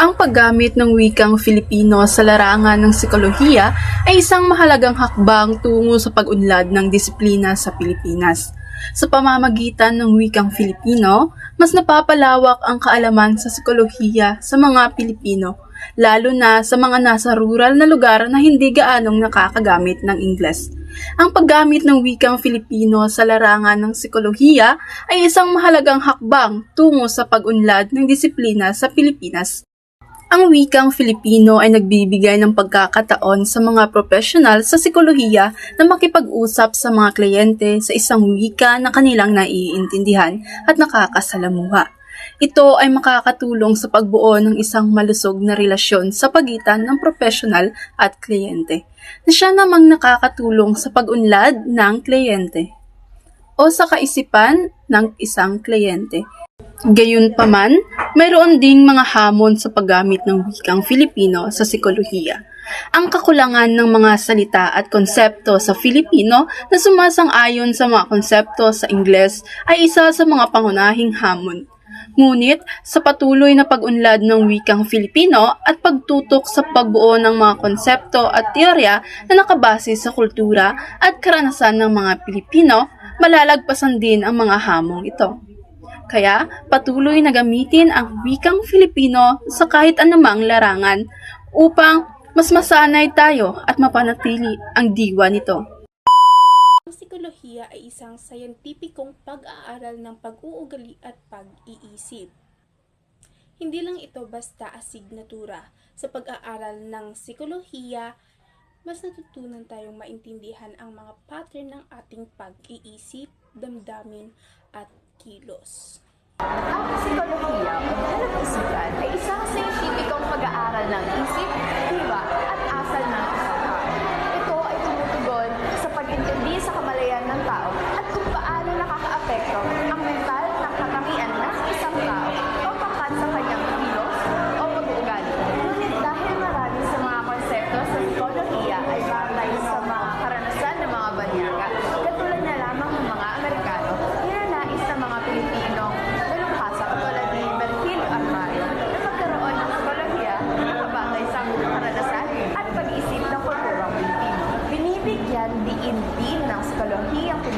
Ang paggamit ng wikang Filipino sa larangan ng psikolohiya ay isang mahalagang hakbang tungo sa pag-unlad ng disiplina sa Pilipinas. Sa pamamagitan ng wikang Filipino, mas napapalawak ang kaalaman sa psikolohiya sa mga Pilipino, lalo na sa mga nasa rural na lugar na hindi gaanong nakakagamit ng Ingles. Ang paggamit ng wikang Filipino sa larangan ng psikolohiya ay isang mahalagang hakbang tungo sa pag-unlad ng disiplina sa Pilipinas. Ang wikang Filipino ay nagbibigay ng pagkakataon sa mga profesional sa psikolohiya na makipag-usap sa mga kliyente sa isang wika na kanilang naiintindihan at nakakasalamuha. Ito ay makakatulong sa pagbuo ng isang malusog na relasyon sa pagitan ng profesional at kliyente, na siya namang nakakatulong sa pag-unlad ng kliyente o sa kaisipan ng isang kliyente. Gayunpaman, mayroon ding mga hamon sa paggamit ng wikang Filipino sa psikolohiya. Ang kakulangan ng mga salita at konsepto sa Filipino na sumasang-ayon sa mga konsepto sa Ingles ay isa sa mga pangunahing hamon. Ngunit, sa patuloy na pag-unlad ng wikang Filipino at pagtutok sa pagbuo ng mga konsepto at teorya na nakabase sa kultura at karanasan ng mga Pilipino, malalagpasan din ang mga hamong ito. Kaya patuloy na gamitin ang wikang Filipino sa kahit anumang larangan upang mas masanay tayo at mapanatili ang diwa nito. Ang psikolohiya ay isang sayantipikong pag-aaral ng pag-uugali at pag-iisip. Hindi lang ito basta asignatura. Sa pag-aaral ng psikolohiya, mas natutunan tayong maintindihan ang mga pattern ng ating pag-iisip, damdamin, at kilos. Ang psikolohiya o dalagang ay isang scientificong pag-aaral ng isip, diwa at asal ng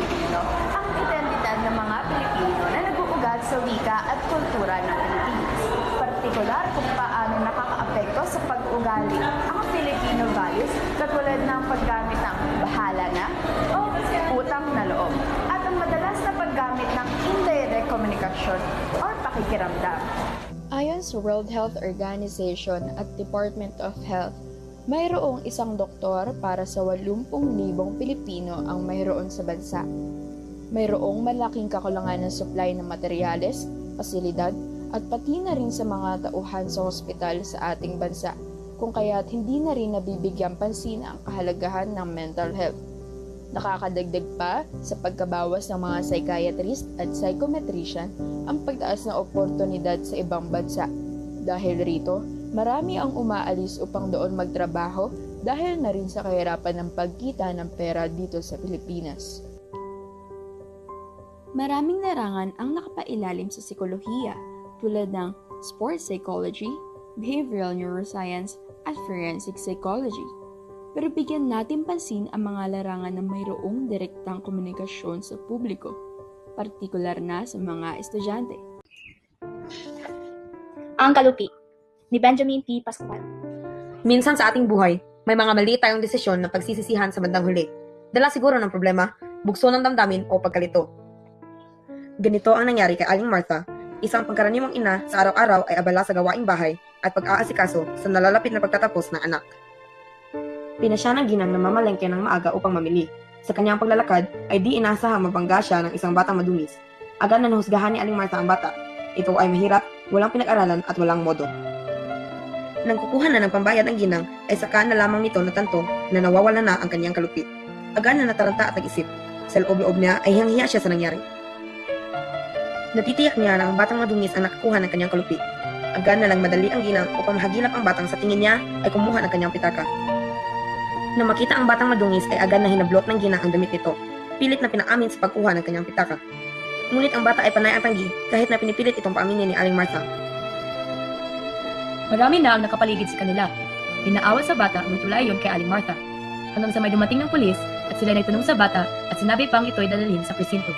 Pilipino ang identidad ng mga Pilipino na nag-uugat sa wika at kultura ng Pilipinas. Partikular kung paano nakakaapekto sa pag-ugali ang Filipino values katulad ng paggamit ng bahala na o utang na loob at ang madalas na paggamit ng indirect communication or pakikiramdam. Ayon sa World Health Organization at Department of Health, mayroong isang doktor para sa 80,000 Pilipino ang mayroon sa bansa. Mayroong malaking kakulangan ng supply ng materyales, pasilidad, at pati na rin sa mga tauhan sa ospital sa ating bansa, kung kaya't hindi na rin nabibigyan pansin ang kahalagahan ng mental health. Nakakadagdag pa sa pagkabawas ng mga psychiatrist at psychometrician ang pagtaas ng oportunidad sa ibang bansa. Dahil rito, marami ang umaalis upang doon magtrabaho dahil na rin sa kahirapan ng pagkita ng pera dito sa Pilipinas. Maraming larangan ang nakapailalim sa psikolohiya tulad ng sports psychology, behavioral neuroscience, at forensic psychology. Pero bigyan natin pansin ang mga larangan na mayroong direktang komunikasyon sa publiko, partikular na sa mga estudyante. Ang Kalupi ni Benjamin P. Pascual. Minsan sa ating buhay, may mga mali tayong desisyon na pagsisisihan sa bandang huli. Dala siguro ng problema, bugso ng damdamin o pagkalito. Ganito ang nangyari kay Aling Martha, isang pangkaraniwang ina sa araw-araw ay abala sa gawaing bahay at pag-aasikaso sa nalalapit na pagtatapos ng anak. Pinasya ng ginang na mamalengke ng maaga upang mamili. Sa kanyang paglalakad ay di inasahang mabangga siya ng isang batang madungis. Agad na nahusgahan ni Aling Martha ang bata. Ito ay mahirap, walang pinag-aralan at walang modo. Nang kukuha na ng pambayad ang ginang, ay saka na lamang nito natanto na nawawala na ang kanyang kalupit. Agad na nataranta at nag-isip. Sa loob-loob niya ay hiyang-hiya siya sa nangyari. Natitiyak niya na ang batang madungis ang nakakuha ng kanyang kalupit. Agad na lang madali ang ginang upang mahagilap ang batang sa tingin niya ay kumuha ng kanyang pitaka. Nang makita ang batang madungis ay agad na hinablot ng ginang ang damit nito. Pilit na pinaamin sa pagkuha ng kanyang pitaka. Ngunit ang bata ay panay ang tanggi kahit na pinipilit itong paaminin ni Aling Martha. Marami na ang nakapaligid sa kanila. Pinaawal sa bata nung tula iyon kay Aling Martha. Hanggang sa may dumating ng pulis at sila nagtanong sa bata at sinabi pang ito'y dadalhin sa presinto.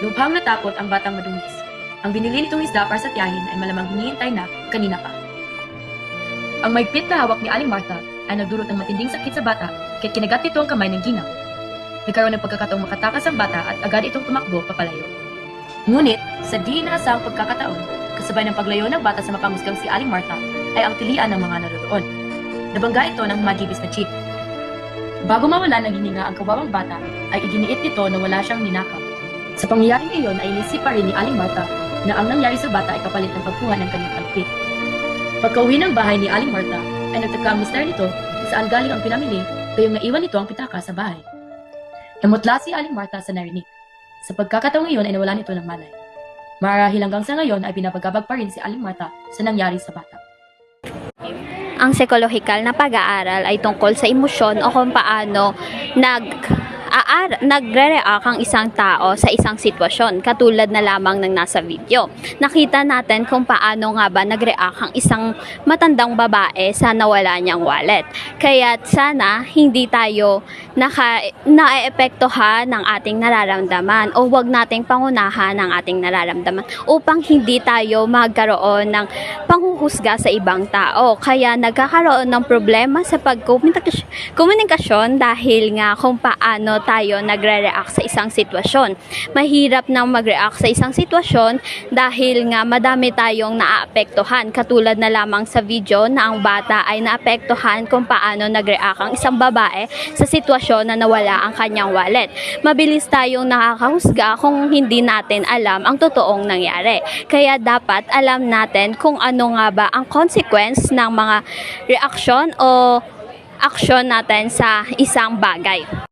Lubhang natakot ang batang madungis. Ang binili nitong isda para sa tiyahin ay malamang hinihintay na kanina pa. Ang maigpit na hawak ni Aling Martha ay nagdulot ng matinding sakit sa bata kahit kinagat nito ang kamay ng ginang. Nagkaroon ng pagkakataong makatakas ang bata at agad itong tumakbo papalayo. Ngunit, sa di inaasang pagkakataon, kasabay ng paglayo ng bata sa mapangusgang si Aling Martha, ay ang tilian ng mga naroroon. Nabangga ito ng magibis na chip. Bago mawala ng hininga ang kawawang bata, ay iginiit nito na wala siyang ninakaw. Sa pangyayaring iyon ay inisip pa rin ni Aling Martha na ang nangyari sa bata ay kapalit ng pagkuha ng kanyang kalpit. Pagkauwi ng bahay ni Aling Martha, ay nagtaka ang mister nito saan galing ang pinamili, kayong naiwan nito ang pitaka sa bahay. Namutla si Aling Martha sa narinig. Sa pagkakataong iyon ay nawala nito ng malay. Marahil hanggang sa ngayon ay pinapagabag pa rin si Aling Martha sa nangyari sa bata. ang psychological na pag-aaral ay tungkol sa emosyon o kung paano nag aar nagre-react ang isang tao sa isang sitwasyon katulad na lamang ng nasa video. Nakita natin kung paano nga ba nag-react ang isang matandang babae sa nawala niyang wallet. Kaya sana hindi tayo naka naeepektuhan ng ating nararamdaman o wag nating pangunahan ang ating nararamdaman upang hindi tayo magkaroon ng panghuhusga sa ibang tao. Kaya nagkakaroon ng problema sa pagkomunikasyon komunikasyon dahil nga kung paano tayo nagre-react sa isang sitwasyon. Mahirap nang mag-react sa isang sitwasyon dahil nga madami tayong naaapektuhan. Katulad na lamang sa video na ang bata ay naapektuhan kung paano nag-react ang isang babae sa sitwasyon na nawala ang kanyang wallet. Mabilis tayong nakakahusga kung hindi natin alam ang totoong nangyari. Kaya dapat alam natin kung ano nga ba ang consequence ng mga reaksyon o aksyon natin sa isang bagay.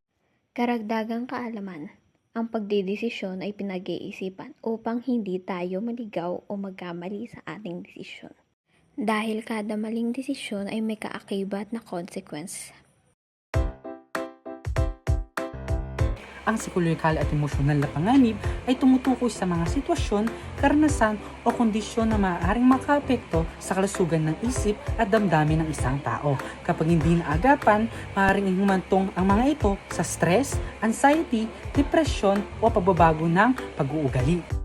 Karagdagang kaalaman. Ang pagdidesisyon ay pinag-iisipan upang hindi tayo maligaw o magkamali sa ating desisyon. Dahil kada maling desisyon ay may kaakibat na consequence. Ang psikolohikal at emosyonal na panganib ay tumutukoy sa mga sitwasyon, karanasan o kondisyon na maaaring makaapekto sa kalusugan ng isip at damdamin ng isang tao. Kapag hindi naagapan, maaaring humantong ang mga ito sa stress, anxiety, depression o pagbabago ng pag-uugali.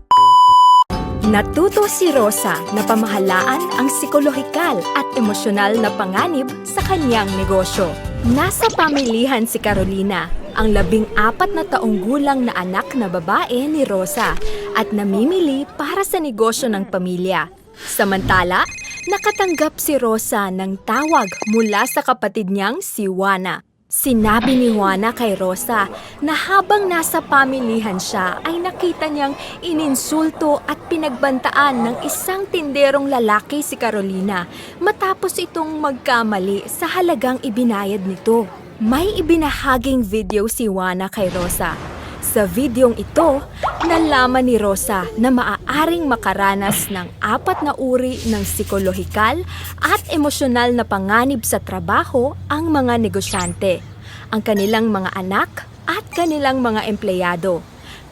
Natuto si Rosa na pamahalaan ang psikolohikal at emosyonal na panganib sa kanyang negosyo. Nasa pamilihan si Carolina, ang labing apat na taong gulang na anak na babae ni Rosa at namimili para sa negosyo ng pamilya. Samantala, nakatanggap si Rosa ng tawag mula sa kapatid niyang si Juana. Sinabi ni Juana kay Rosa na habang nasa pamilihan siya ay nakita niyang ininsulto at pinagbantaan ng isang tinderong lalaki si Carolina matapos itong magkamali sa halagang ibinayad nito. May ibinahaging video si Juana kay Rosa. Sa videong ito, nalaman ni Rosa na maaaring makaranas ng apat na uri ng psikolohikal at emosyonal na panganib sa trabaho ang mga negosyante, ang kanilang mga anak at kanilang mga empleyado.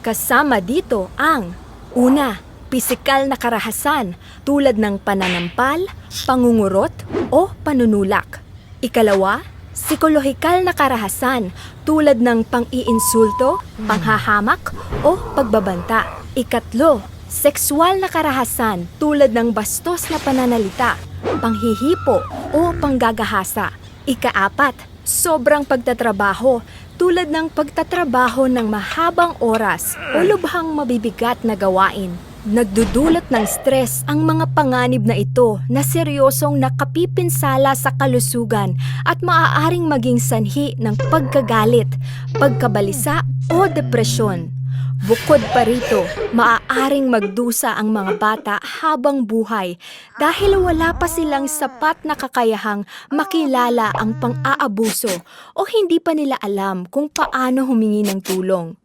Kasama dito ang una, pisikal na karahasan tulad ng pananampal, pangungurot o panunulak. Ikalawa, psikolohikal na karahasan tulad ng pang-iinsulto, panghahamak o pagbabanta. Ikatlo, sexual na karahasan tulad ng bastos na pananalita, panghihipo o panggagahasa. Ikaapat, sobrang pagtatrabaho tulad ng pagtatrabaho ng mahabang oras o lubhang mabibigat na gawain. Nagdudulot ng stress ang mga panganib na ito na seryosong nakapipinsala sa kalusugan at maaaring maging sanhi ng pagkagalit, pagkabalisa o depresyon. Bukod pa rito, maaaring magdusa ang mga bata habang buhay dahil wala pa silang sapat na kakayahang makilala ang pang-aabuso o hindi pa nila alam kung paano humingi ng tulong.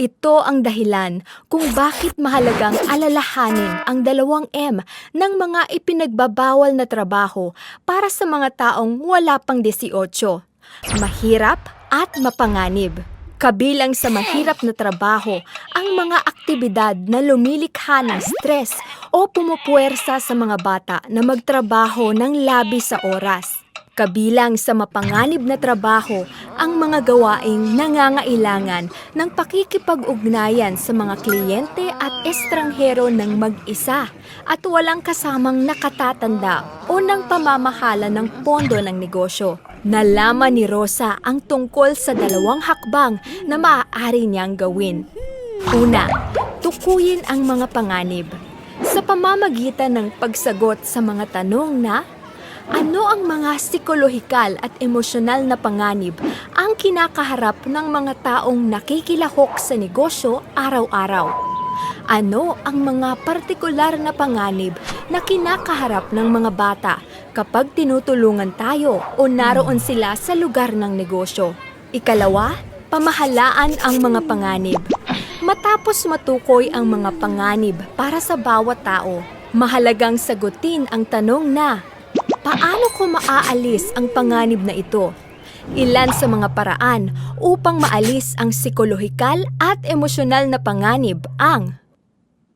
Ito ang dahilan kung bakit mahalagang alalahanin ang dalawang M ng mga ipinagbabawal na trabaho para sa mga taong wala pang 18. Mahirap at mapanganib. Kabilang sa mahirap na trabaho ang mga aktibidad na lumilikha ng stress o pumupuwersa sa mga bata na magtrabaho ng labi sa oras. Kabilang sa mapanganib na trabaho ang mga gawaing nangangailangan ng pakikipag-ugnayan sa mga kliyente at estranghero ng mag-isa at walang kasamang nakatatanda o ng pamamahala ng pondo ng negosyo. Nalaman ni Rosa ang tungkol sa dalawang hakbang na maaari niyang gawin. Una, tukuyin ang mga panganib sa pamamagitan ng pagsagot sa mga tanong na ano ang mga psikolohikal at emosyonal na panganib ang kinakaharap ng mga taong nakikilahok sa negosyo araw-araw? Ano ang mga partikular na panganib na kinakaharap ng mga bata kapag tinutulungan tayo o naroon sila sa lugar ng negosyo? Ikalawa, pamahalaan ang mga panganib. Matapos matukoy ang mga panganib para sa bawat tao, mahalagang sagutin ang tanong na Paano ko maaalis ang panganib na ito? Ilan sa mga paraan upang maalis ang psikolohikal at emosyonal na panganib ang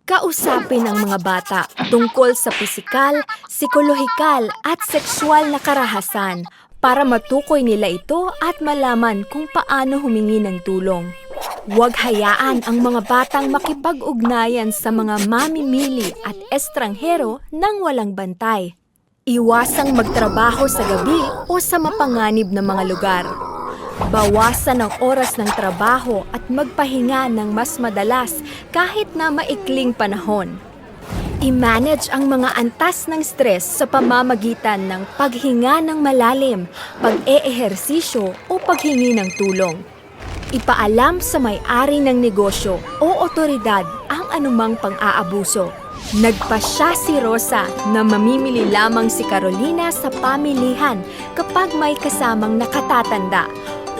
Kausapin ang mga bata tungkol sa pisikal, psikolohikal at sexual na karahasan para matukoy nila ito at malaman kung paano humingi ng tulong. Huwag hayaan ang mga batang makipag-ugnayan sa mga mamimili at estranghero nang walang bantay. Iwasang magtrabaho sa gabi o sa mapanganib na mga lugar. Bawasan ang oras ng trabaho at magpahinga ng mas madalas kahit na maikling panahon. I-manage ang mga antas ng stress sa pamamagitan ng paghinga ng malalim, pag-eehersisyo o paghingi ng tulong. Ipaalam sa may-ari ng negosyo o otoridad ang anumang pang-aabuso. Nagpasya si Rosa na mamimili lamang si Carolina sa pamilihan kapag may kasamang nakatatanda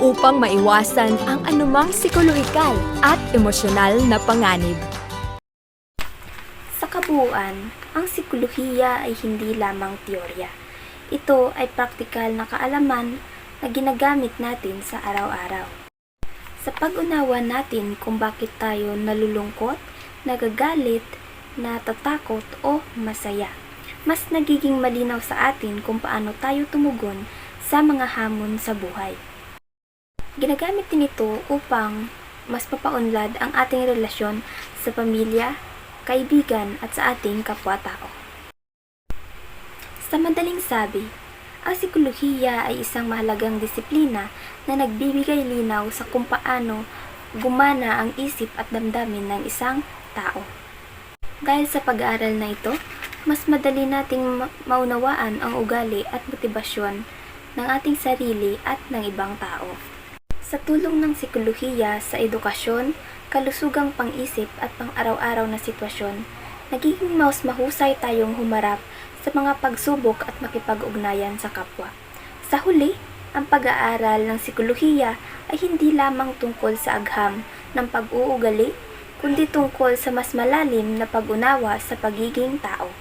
upang maiwasan ang anumang psikolohikal at emosyonal na panganib. Sa kabuuan, ang psikolohiya ay hindi lamang teorya. Ito ay praktikal na kaalaman na ginagamit natin sa araw-araw. Sa pag-unawa natin kung bakit tayo nalulungkot, nagagalit, natatakot o masaya, mas nagiging malinaw sa atin kung paano tayo tumugon sa mga hamon sa buhay. Ginagamit din ito upang mas papaunlad ang ating relasyon sa pamilya, kaibigan at sa ating kapwa-tao. Sa madaling sabi, ang psikolohiya ay isang mahalagang disiplina na nagbibigay linaw sa kung paano gumana ang isip at damdamin ng isang tao. Dahil sa pag-aaral na ito, mas madali nating ma- maunawaan ang ugali at motibasyon ng ating sarili at ng ibang tao. Sa tulong ng psikolohiya sa edukasyon, kalusugang pang-isip at pang-araw-araw na sitwasyon, nagiging mas mahusay tayong humarap sa mga pagsubok at makipag-ugnayan sa kapwa. Sa huli, ang pag-aaral ng psikolohiya ay hindi lamang tungkol sa agham ng pag-uugali, kundi tungkol sa mas malalim na pag-unawa sa pagiging tao.